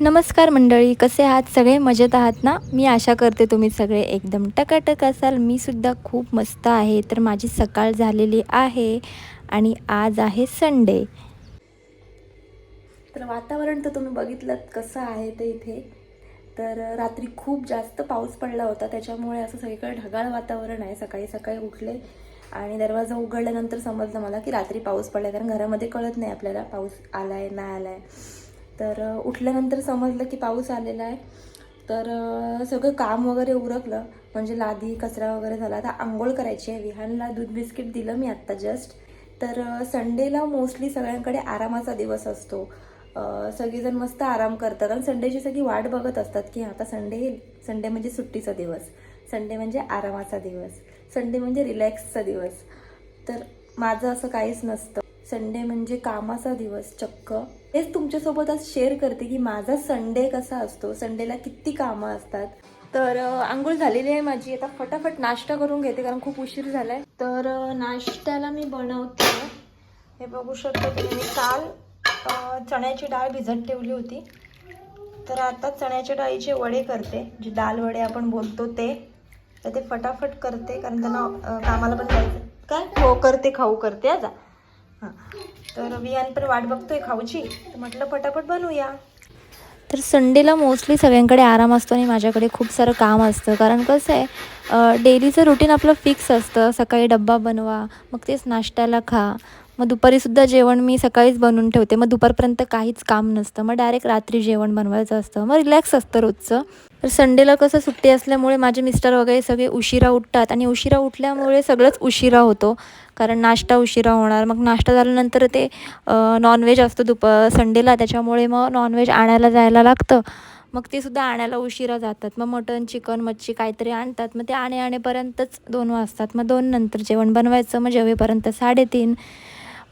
नमस्कार मंडळी कसे आहात? सगळे मजेत आहात ना? मी आशा करते तुम्ही सगळे एकदम टकाटक असाल. मीसुद्धा खूप मस्त आहे. तर माझी सकाळ झालेली आहे आणि आज आहे संडे. तर वातावरण तर तुम्ही बघितलं कसं आहे ते इथे. तर रात्री खूप जास्त पाऊस पडला होता. त्याच्यामुळे असं सगळीकडे ढगाळ वातावरण आहे. सकाळी सकाळी उठले आणि दरवाजा उघडल्यानंतर समजलं मला की रात्री पाऊस पडला कारण घरामध्ये कळत नाही आपल्याला पाऊस आलाय नाही आलाय. तर उठल्यानंतर समजलं की पाऊस आलेला आहे. तर सगळं काम वगैरे उरकलं. म्हणजे लादी कचरा वगैरे झाला. आता आंघोळ करायची आहे. विहानला दूध बिस्किट दिलं मी आत्ता जस्ट तर संडेला मोस्टली सगळ्यांकडे आरामाचा दिवस असतो. सगळेजण मस्त आराम करतात. आणि संडेची सगळी वाट बघत असतात की आता संडे येईल. संडे म्हणजे सुट्टीचा दिवस. संडे म्हणजे आरामाचा दिवस. संडे म्हणजे रिलॅक्सचा दिवस. तर माझं असं काहीच नसतं. संडे म्हणजे कामाचा दिवस चक्क. हेच तुमच्यासोबत आज शेअर करते की माझा संडे कसा असतो? संडेला किती कामं असतात? तर आंघोळ झालेली आहे माझी. आता फटाफट नाश्ता करून घेते कारण खूप उशीर झालाय. तर नाश्त्याला मी बनवते. हे बघू शकतो तुम्ही. मी काल चण्याची डाळ भिजत ठेवली होती. तर आता चण्याच्या डाळीचे वडे करते. जे दाल वडे आपण बोलतो ते. तर ते फटाफट करते कारण त्यांना कामाला पण जायचं. काय? हो करते खाऊ करते आता हां. तर विहान पण वाट बघतोय खाऊची. तर म्हटलं पटापट बनवूया. तर संडेला मोस्टली सगळ्यांकडे आराम असतो आणि माझ्याकडे खूप सारं काम असतं. कारण कसं आहे डेलीचं रुटीन आपलं फिक्स असतं. सकाळी डब्बा बनवा मग तेच नाश्त्याला खा. मग दुपारीसुद्धा जेवण मी सकाळीच बनवून ठेवते. मग दुपारपर्यंत काहीच काम नसतं. मग डायरेक्ट रात्री जेवण बनवायचं असतं. मग रिलॅक्स असतं रोजचं. तर संडेला कसं सुट्टी असल्यामुळे माझे मिस्टर वगैरे सगळे उशिरा उठतात आणि उशिरा उठल्यामुळे सगळंच उशिरा होतो. कारण नाश्ता उशिरा होणार. मग नाश्ता झाल्यानंतर ते नॉनव्हेज असतं दुप संडेला. त्याच्यामुळे मग नॉनव्हेज आणायला जायला लागतं. मग ते सुद्धा आणायला उशिरा जातात. मग मटन चिकन मच्छी काहीतरी आणतात. मग ते आणे आणेपर्यंतच दोन वाजतात. मग दोन नंतर जेवण बनवायचं. मग जेवेपर्यंत साडेतीन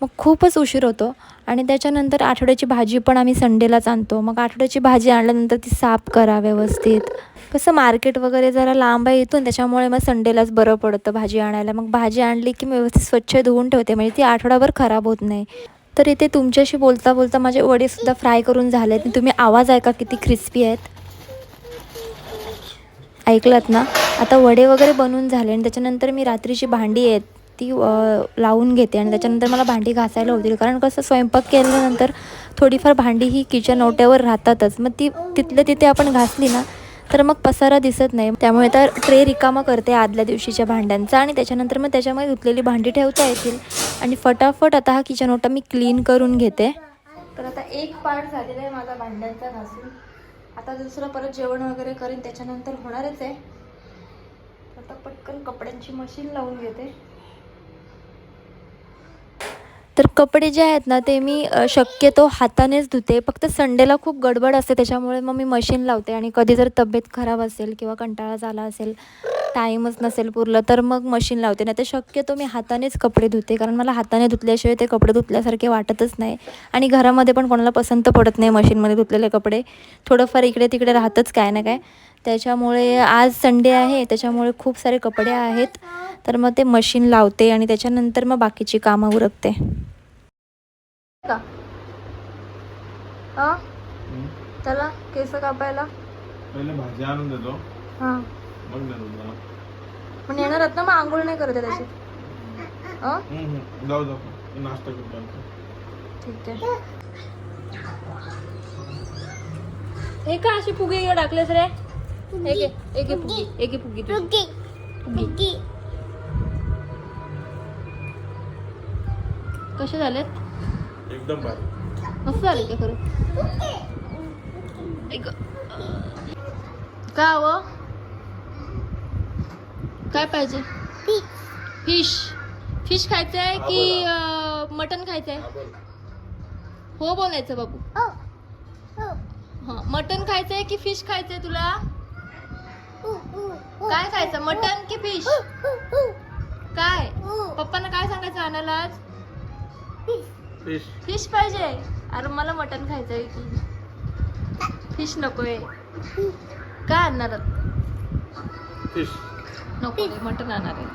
मग खूपच उशीर होतो. आणि त्याच्यानंतर आठवड्याची भाजी पण आम्ही संडेलाच आणतो. मग आठवड्याची भाजी आणल्यानंतर ती साफ करा व्यवस्थित. कसं मार्केट वगैरे जरा लांब आहे इथून त्याच्यामुळे मग संडेलाच बरं पडतं भाजी आणायला. मग भाजी आणली की मी व्यवस्थित स्वच्छ धुवून ठेवते. म्हणजे ती आठवडाभर खराब होत नाही. तर इथे तुमच्याशी बोलता बोलता माझे वडेसुद्धा फ्राय करून झाले आहेत तुम्ही आवाज ऐका किती क्रिस्पी आहेत. ऐकलात ना? आता वडे वगैरे बनवून झाले आणि त्याच्यानंतर मी रात्रीची भांडी आहेत. ती लावून घेते आणि त्याच्यानंतर मला भांडी घासायला होतील कारण कसं स्वयंपाक केल्यानंतर थोडीफार भांडी ही किचन ओट्यावर राहतातच. मग ती तिथल्या तिथे आपण घासली ना तर मग पसारा दिसत नाही. त्यामुळे तर ट्रे रिकामा करते आदल्या दिवशीच्या भांड्यांचा आणि त्याच्यानंतर मग त्याच्यामध्ये धुतलेली भांडी ठेवता येतील. आणि फटाफट आता हा किचन ओटा मी क्लीन करून घेते. तर आता एक पार्ट झालेला आहे माझा भांड्यांचा घासून. आता दुसरं परत जेवण वगैरे करेन त्याच्यानंतर होणारच आहे. आता पटकन कपड्यांची मशीन लावून घेते. तर कपडे जे आहेत ना ते मी शक्यतो हातानेच धुते. फक्त संडेला खूप गडबड असते त्याच्यामुळे मग मी मशीन लावते आणि कधी जर तब्येत खराब असेल किंवा कंटाळा झाला असेल टाईमच नसेल पुरलं तर मग मशीन लावते. नाही तर शक्यतो मी हातानेच कपडे धुते कारण मला हाताने धुतल्याशिवाय ते कपडे धुतल्यासारखे वाटतच नाही. आणि घरामध्ये पण कोणाला पसंत पडत नाही मशीनमध्ये धुतलेले कपडे. थोडंफार इकडे तिकडे राहतच काय ना काय. त्याच्यामुळे आज संडे आहे त्याच्यामुळे खूप सारे कपडे आहेत. तर मग ते मशीन लावते आणि त्याच्यानंतर मग बाकीची कामं उरकते. का? हा? त्याला केस कापायला? पहिले भाजी आणून देतो. हां. मग देतो तुला पण येणार आहेत ना मग आंघोळ नाही करत आहे त्याची. हां? हम्म, हम्म. जाऊ जाऊ. नाश्ता करतो आता. ठीक आहे. हे का अशी फुगे टाकलेस रे? एक एक एक फुगी एक फुगी कसे झालेत? एकदम भारी. मस्त झाले का खरं? ऐक. का हवं काय पाहिजे? फिश फिश खायचंय की मटन खायचंय? हो बोलायचं बाबू. हा मटन खायचंय की फिश खायचंय तुला? काय खायचं? मटन की फिश काय? पप्पांना काय सांगायचं आणायला आज? फिश फिश पाहिजे. अरे मला मटन खायचंय की. फिश नकोय. काय आणणार? फिश नको मटन आणणार आहे.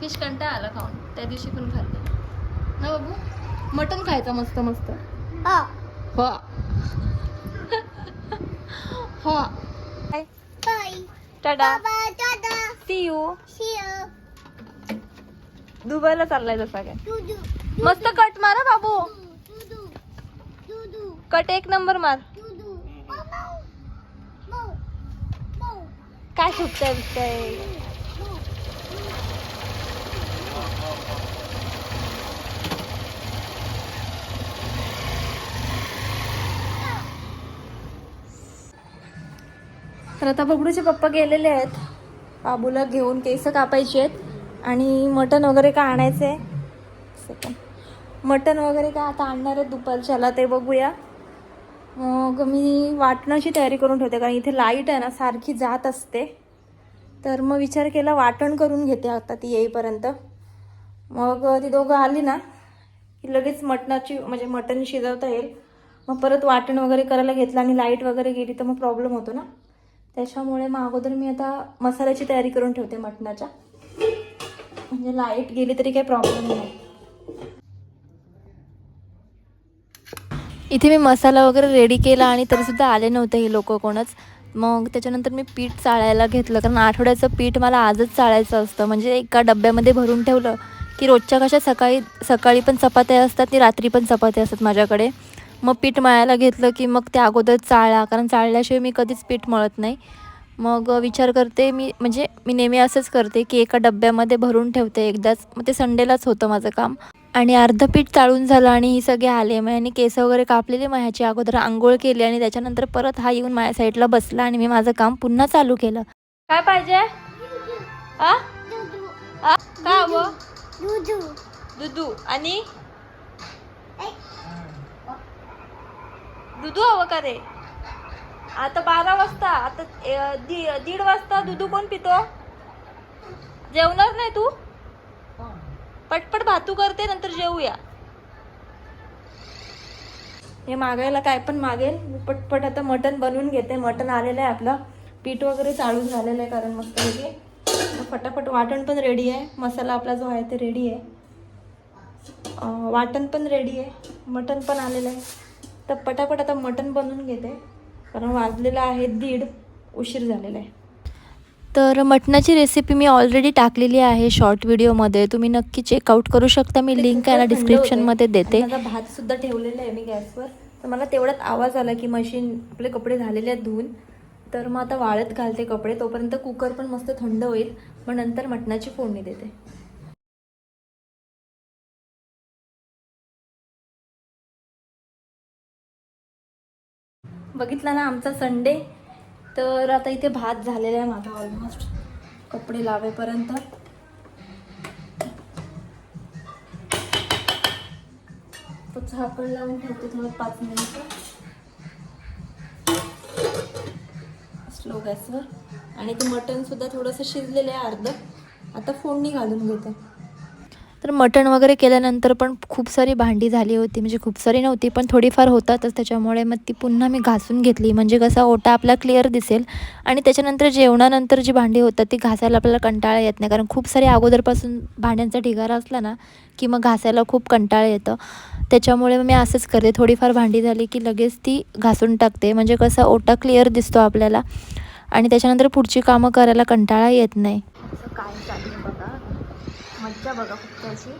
फिश कंटाळा आला खाऊन. त्या दिवशी पण खाल्लं. ना बाबू? मटन खायचं मस्त मस्त. हो. हा. टाटा. सी यू दुबईला चाललाय जसा काय. मस्त कट मारा बाबू. कट एक नंबर मार. काय सुटतंय बिकतंय तर आता बबडूचे पप्पा गेलेले आहेत. बाबूला घेऊन केस कापायचे आहेत. आणि मटण वगैरे काय आणायचं आहे सेकंड मटण वगैरे काय आता आणणार आहेत दुपारच्याला ते बघूया. मग मी वाटणाची तयारी करून ठेवते कारण इथे लाइट आहे ना सारखी जात असते. तर मग विचार केला वाटण करून घेते आता ती येईपर्यंत. मग ती दोघं आली ना की लगेच मटणाची म्हणजे मटण शिजवता येईल. मग परत वाटण वगैरे करायला घेतलं आणि लाइट वगैरे गेली तर मग प्रॉब्लेम होतो ना. त्याच्यामुळे मग अगोदर मी आता मसाल्याची तयारी करून ठेवते मटणाच्या. म्हणजे लाइट गेली तरी काही प्रॉब्लेम नाही. इथे मी मसाला वगैरे रेडी केला आणि तरीसुद्धा आले नव्हते हे लोक कोणच. मग त्याच्यानंतर मी पीठ चाळायला घेतलं. कारण आठवड्याचं पीठ मला आजच चाळायचं असतं. म्हणजे एका डब्यामध्ये भरून ठेवलं की रोजच्या कशा सकाळी सकाळी पण चपात्या असतात आणि रात्री पण चपात्या असतात माझ्याकडे. मग पीठ मळायला घेतलं की मग ते अगोदर चाळा कारण चाळल्याशिवाय मी कधीच पीठ मळत नाही. मग विचार करते मी म्हणजे मी नेहमी असंच करते की एका डब्यामध्ये भरून ठेवते एकदाच. मग ते संडेलाच होतं माझं काम. आणि अर्ध पीठ चाळून झालं आणि ही सगळे आले. मग यांनी केस वगैरे कापलेले मग ह्याची अगोदर आंघोळ केली आणि त्याच्यानंतर परत हा येऊन माझ्या साईडला बसला आणि मी माझं काम पुन्हा चालू केलं. काय पाहिजे? काय दुधू. आणि? दुधू हवं का रे? आता बारा वाजता आता अ, दीड वाजता दुधू कोण पितो? जेवणार नाही तू? पटपट भातू करते नंतर जेवूया. हे मागायला काय पण मागेल. मी पटपट आता मटण बनवून घेते. मटण आलेलं आहे आपलं. पीठ वगैरे चाळून झालेलं आहे कारण मस्त पैकी. फटाफट वाटण पण रेडी आहे. मसाला आपला जो आहे ते रेडी आहे. वाटण पण रेडी आहे. मटण पण आलेलं आहे. तर पटापट आता मटण बनवून घेते. कारण वाजलेलं आहे दीड उशीर झालेला आहे. तर मटणाची रेसिपी मी ऑलरेडी टाकलेली आहे शॉर्ट व्हिडिओमध्ये तुम्ही नक्की चेकआउट करू शकता. मी लिंक आहे ना डिस्क्रिप्शनमध्ये देते. माझा भात सुद्धा ठेवलेला आहे मी गॅसवर. तर मला तेवढ्यात आवाज आला की मशीन आपले कपडे झालेले आहेत धुवून. तर मग आता वाळत घालते कपडे. तोपर्यंत कुकर पण मस्त थंड होईल. मग नंतर मटणाची फोडणी देते. बघितला ना आमचा संडे तर आता इथे भात झालेला आहे माझा ऑलमोस्ट कपडे लावेपर्यंत. तो झाकण लावून ठेवते थोडं पाच मिनिट. स्लो गॅसवर आणि ते मटण सुद्धा थोडंसं शिजलेलं आहे अर्ध. आता फोडणी घालून घेते. तर मटण वगैरे केल्यानंतर पण खूप सारी भांडी झाली होती. म्हणजे खूप सारी नव्हती पण थोडीफार होतातच. त्याच्यामुळे मग ती पुन्हा मी घासून घेतली. म्हणजे कसा ओटा आपला क्लिअर दिसेल. आणि त्याच्यानंतर जेवणानंतर जी भांडी होतात ती घासायला आपल्याला कंटाळा येत नाही. कारण खूप सारी अगोदरपासून भांड्यांचा ढिगारा असला ना की मग घासायला खूप कंटाळा येतं. त्याच्यामुळे मी असंच करते. थोडीफार भांडी झाली की लगेच ती घासून टाकते. म्हणजे कसा ओटा क्लिअर दिसतो आपल्याला. आणि त्याच्यानंतर पुढची कामं करायला कंटाळा येत नाही. काय मज्जा बघा फक्त अशी.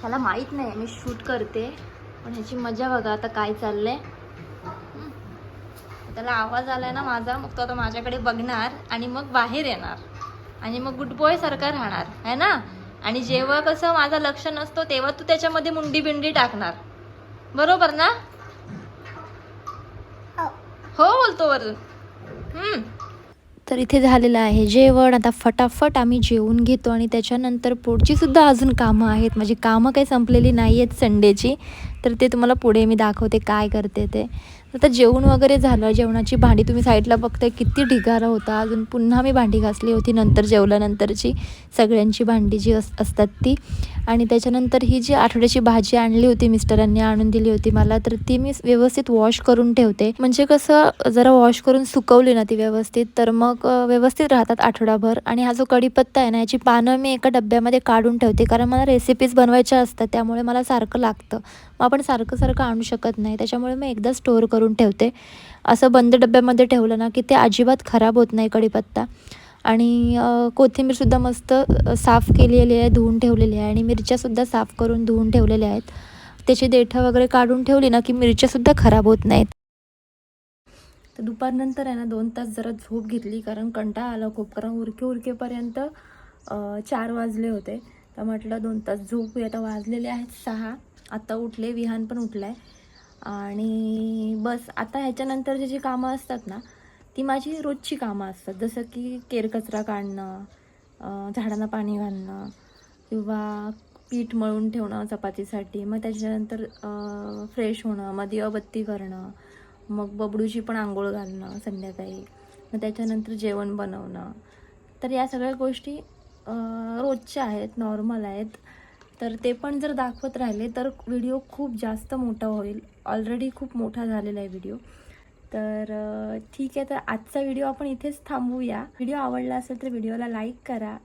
ह्याला माहीत नाही मी शूट करते. पण ह्याची मजा बघा आता काय चाललंय. हम्म. त्याला आवाज आलाय ना माझा मग तो आता माझ्याकडे बघणार आणि मग बाहेर येणार. आणि मग गुड बॉय सारखा राहणार है ना? आणि जेव्हा कसं माझं लक्ष नसतो तेव्हा तू त्याच्यामध्ये मुंडी बिंडी टाकणार. बरोबर ना? हो बोलतो वरून. हम्म. तर इथे झालेलं आहे जेवण. आता फटाफट आम्ही जेवून घेतो आणि त्याच्यानंतर पुढची सुद्धा अजून कामं आहेत. माझी कामं काही संपलेली नाही आहेत संडेची. तर ते तुम्हाला पुढे मी दाखवते काय करते ते. आता जेवण वगैरे झालं जेवणाची भांडी तुम्ही साईडला बघताय किती ढिगारा होता. अजून पुन्हा मी भांडी घासली होती नंतर जेवल्यानंतरची सगळ्यांची भांडी जी अस असतात ती. आणि त्याच्यानंतर ही जी आठवड्याची भाजी आणली होती मिस्टरांनी आणून दिली होती मला तर ती मी व्यवस्थित वॉश करून ठेवते. म्हणजे कसं जरा वॉश करून सुकवली ना ती व्यवस्थित तर मग व्यवस्थित राहतात आठवडाभर. आणि हा जो कढीपत्ता आहे ना याची पानं मी एका डब्यामध्ये काढून ठेवते कारण मला रेसिपीज बनवायच्या असतात त्यामुळे मला सारखं लागतं. मग आपण सारखं सारखं आणू शकत नाही. त्याच्यामुळे मी एकदा स्टोअर करून ठेवते. असं बंद डब्यामध्ये ठेवलं ना की ते अजिबात खराब होत नाही कढीपत्ता. आणि कोथिंबीरसुद्धा मस्त साफ केलेली आहे धुवून ठेवलेली आहे. आणि मिरच्यासुद्धा साफ करून धुवून ठेवलेल्या आहेत. त्याची देठं वगैरे काढून ठेवली ना की मिरच्यासुद्धा खराब होत नाहीत. तर दुपारनंतर आहे ना दोन तास जरा झोप घेतली कारण कंटाळा आला खूप. कारण उरके उरकेपर्यंत चार वाजले होते. तर म्हटलं दोन तास झोप आता वाजलेले आहेत सहा. आत्ता उठले विहान पण उठलाय. आणि बस आता ह्याच्यानंतरची जी कामं असतात ना ती माझी रोजची कामं असतात. जसं की केरकचरा काढणं झाडांना पाणी घालणं किंवा पीठ मळून ठेवणं चपातीसाठी. मग त्याच्यानंतर फ्रेश होणं मग दिवाबत्ती करणं मग बबडूची पण आंघोळ घालणं संध्याकाळी. मग त्याच्यानंतर जेवण बनवणं. तर या सगळ्या गोष्टी रोजच्या आहेत नॉर्मल आहेत. तर ते पण जर दाखवत राहिले तर व्हिडिओ खूप जास्त मोठा होईल. ऑलरेडी खूप मोठा झालेला आहे व्हिडिओ तर ठीक आहे तर आजचा व्हिडिओ आपण इथेच थांबूया. व्हिडिओ आवडला असेल तर व्हिडिओला लाईक करा.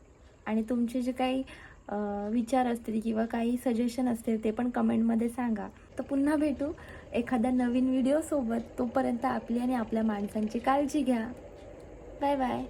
आणि तुमचे जे काही विचार असतील किंवा काही सजेशन असतील ते पण कमेंटमध्ये सांगा. तर पुन्हा भेटू एखाद्या नवीन व्हिडिओसोबत तोपर्यंत आपली आणि आपल्या माणसांची काळजी घ्या. Bye bye